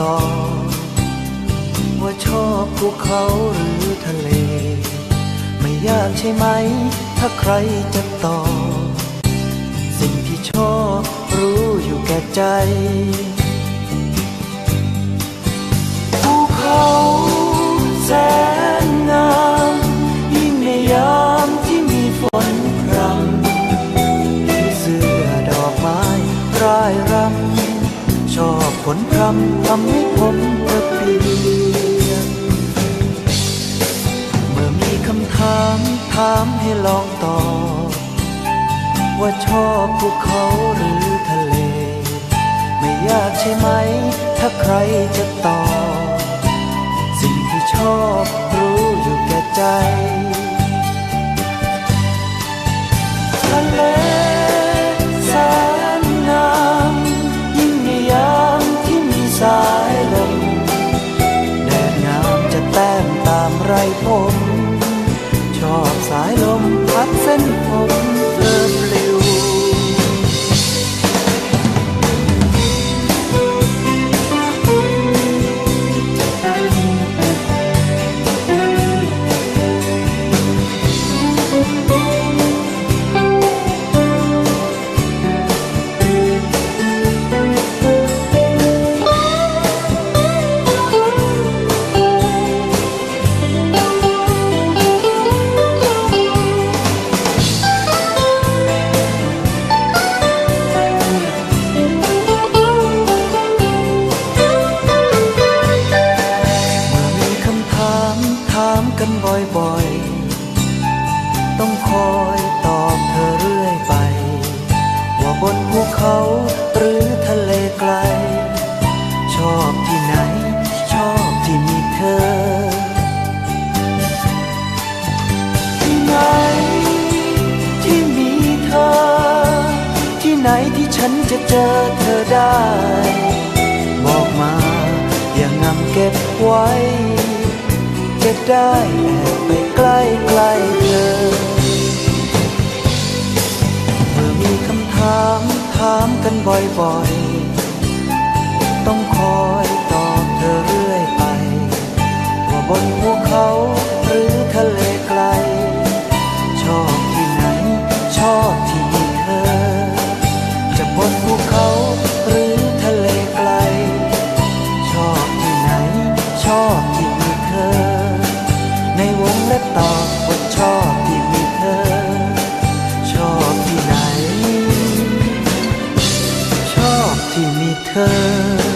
ต่อ ว่าชอบภูเขาหรือทะเล ไม่ยากใช่ไหม ถ้าใครจะตอบสิ่งที่ชอบรู้อยู่แก่ใจ นพรำทำให้ผมระเบียงเมื่อมีคำถามถามให้ลองตอบ ว่าชอบภูเขาหรือทะเล ไม่ยากใช่ไหม ถ้าใครจะตอบ สิ่งที่ชอบรู้อยู่แก่ใจ ผม ชอบสายลมพัดเส้นผม นบ่อยๆ ต้องคอยตอบเธอเรื่อยไป ว่าบนภูเขาหรือทะเลไกล ชอบที่ไหน ชอบที่มีเธอ ที่ไหนที่มีเธอ ที่ไหนที่ฉันจะเจอเธอได้ บอกมาอย่างงำเก็บไว้ จะได้แอบไปใกล้ใกล้เธอ เมื่อมีคำถามถามกันบ่อยๆ ต้องคอย งและตอบว่าชอบที่มีเธอ ชอบที่ไหน ชอบที่มีเธอ